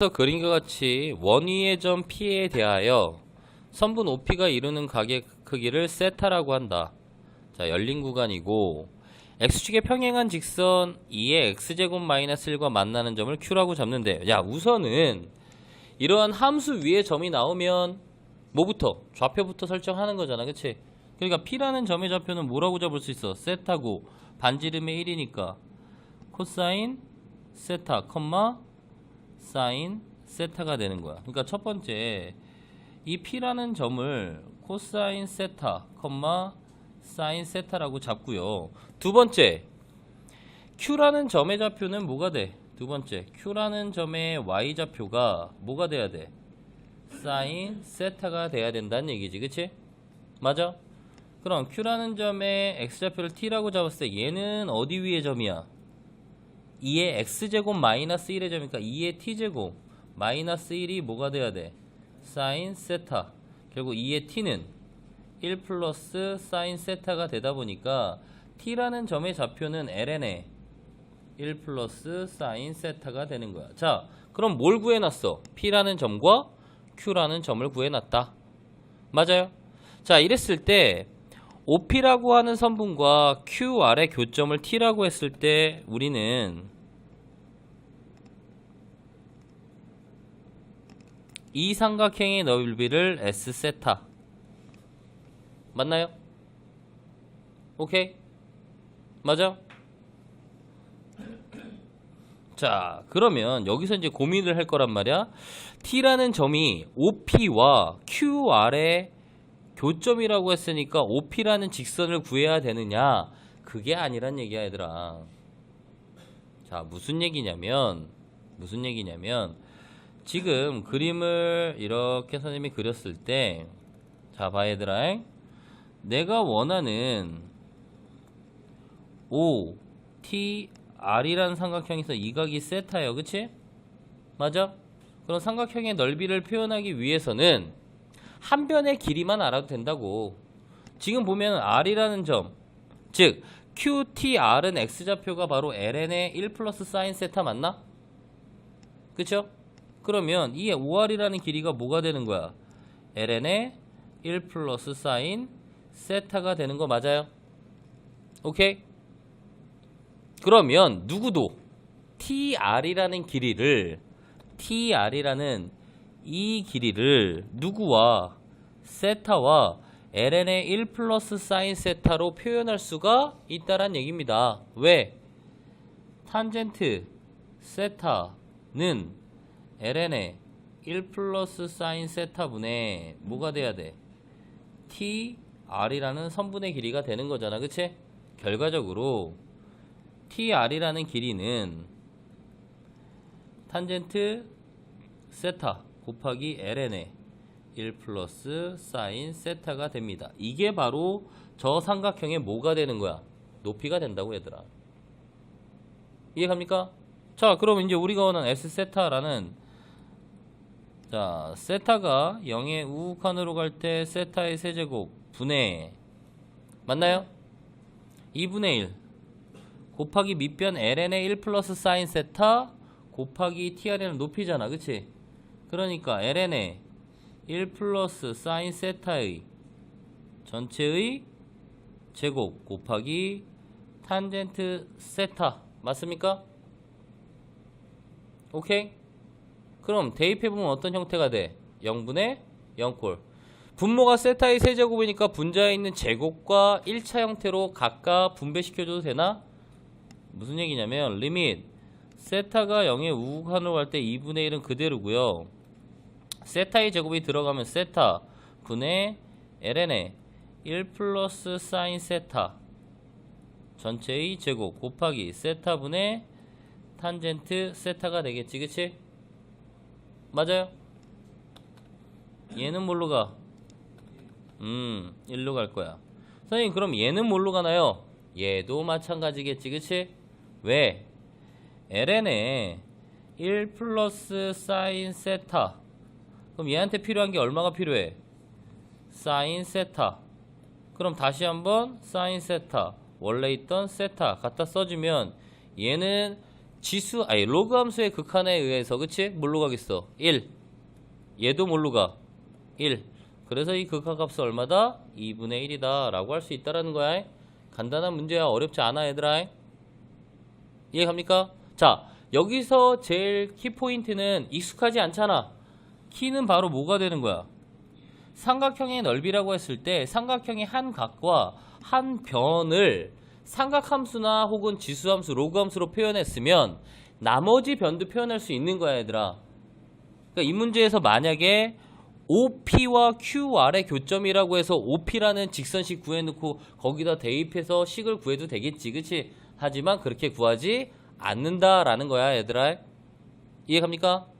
서 그림과 같이 원위의 점 P에 대하여 선분 OP가 이루는 가계 크기를 세타라고 한다. 자, 열린 구간이고 x축에 평행한 직선 2의 x제곱 마이너스 1과 만나는 점을 Q라고 잡는데 야, 우선은 이러한 함수 위에 점이 나오면 뭐부터? 좌표부터 설정하는 거잖아. 그치? 그러니까 P라는 점의 좌표는 뭐라고 잡을 수 있어? 세타고 반지름의 1이니까 코사인 세타, 컴마 사인 세타가 되는 거야. 그러니까 첫 번째 이 P라는 점을 코사인 세타, 컴마 사인 세타라고 잡고요. 두 번째 Q라는 점의 좌표는 뭐가 돼? 두 번째 Q라는 점의 Y 좌표가 뭐가 돼야 돼? 사인 세타가 돼야 된다는 얘기지, 그치? 맞아? 그럼 Q라는 점의 X 좌표를 T라고 잡았을 때 얘는 어디 위의 점이야? 2의 x제곱 마이너스 1의 점이니까 2의 t제곱 마이너스 1이 뭐가 돼야 돼? 사인 세타 결국 2의 t는 1 플러스 사인 세타가 되다 보니까 t라는 점의 좌표는 ln에 1 플러스 사인 세타가 되는 거야 자 그럼 뭘 구해놨어? p라는 점과 q라는 점을 구해놨다 맞아요? 자 이랬을 때 OP라고 하는 선분과 QR의 교점을 T라고 했을 때 우리는 이 삼각형의 넓이를 S 세타 맞나요? 오케이? 맞아? 자 그러면 여기서 이제 고민을 할 거란 말이야 T라는 점이 OP와 QR의 교점이라고 했으니까 OP라는 직선을 구해야 되느냐? 그게 아니란 얘기야, 얘들아. 자, 무슨 얘기냐면, 무슨 얘기냐면, 지금 그림을 이렇게 선생님이 그렸을 때, 자, 봐, 얘들아. 내가 원하는 O, T, R이라는 삼각형에서 이 각이 세타예요. 그치? 맞아? 그럼 삼각형의 넓이를 표현하기 위해서는 한 변의 길이만 알아도 된다고. 지금 보면 R이라는 점, 즉 QTR은 X좌표가 바로 ln의 1 플러스 사인 세타 맞나? 그쵸? 그러면 이 5R이라는 길이가 뭐가 되는 거야? ln의 1 플러스 사인 세타가 되는 거 맞아요? 오케이? 그러면 누구도 TR이라는 길이를 TR이라는 이 길이를 누구와 세타와 ln의 1 플러스 사인 세타로 표현할 수가 있다란 얘기입니다. 왜? 탄젠트 세타는 ln의 1 플러스 사인 세타분의 뭐가 돼야 돼? tr이라는 선분의 길이가 되는 거잖아. 그치? 결과적으로 tr이라는 길이는 탄젠트 세타 곱하기 ln의 1 플러스 사인 세타가 됩니다. 이게 바로 저 삼각형의 뭐가 되는 거야? 높이가 된다고 얘들아. 이해갑니까? 자, 그럼 이제 우리가 원하는 S 세타라는 자, 세타가 0의 우극한으로 갈 때 세타의 세제곱 분의 맞나요? 2분의 1 곱하기 밑변 ln의 1 플러스 사인 세타 곱하기 tr는 높이잖아. 그치? 그러니까 ln의 1 플러스 사인 세타의 전체의 제곱 곱하기 탄젠트 세타 맞습니까? 오케이? 그럼 대입해보면 어떤 형태가 돼? 0분의 0콜 분모가 세타의 세제곱이니까 분자에 있는 제곱과 1차 형태로 각각 분배시켜줘도 되나? 무슨 얘기냐면 리밋 세타가 0의 우극한으로 갈 때 2분의 1은 그대로고요 세타의 제곱이 들어가면 세타 분의 ln의 1 플러스 사인 세타 전체의 제곱 곱하기 세타 분의 탄젠트 세타가 되겠지 그치? 맞아요? 얘는 뭘로 가? 음 1로 갈 거야 선생님 그럼 얘는 뭘로 가나요? 얘도 마찬가지겠지 그치? 왜? ln의 1 플러스 사인 세타 그럼 얘한테 필요한 게 얼마가 필요해? 사인 세타. 그럼 다시 한번 사인 세타. 원래 있던 세타 갖다 써주면 얘는 지수 아니 로그 함수의 극한에 의해서 그치? 뭘로 가겠어? 1 얘도 뭘로 가? 1 그래서 이 극한값은 얼마다? 2분의 1이다 라고 할 수 있다라는 거야 간단한 문제야 어렵지 않아 얘들아 이해갑니까? 자 여기서 제일 키포인트는 익숙하지 않잖아 키는 바로 뭐가 되는 거야? 삼각형의 넓이라고 했을 때 삼각형의 한 각과 한 변을 삼각함수나 혹은 지수함수, 로그함수로 표현했으면 나머지 변도 표현할 수 있는 거야 얘들아 그러니까 이 문제에서 만약에 OP와 QR의 교점이라고 해서 OP라는 직선식 구해놓고 거기다 대입해서 식을 구해도 되겠지 그치? 하지만 그렇게 구하지 않는다라는 거야 얘들아 이해갑니까?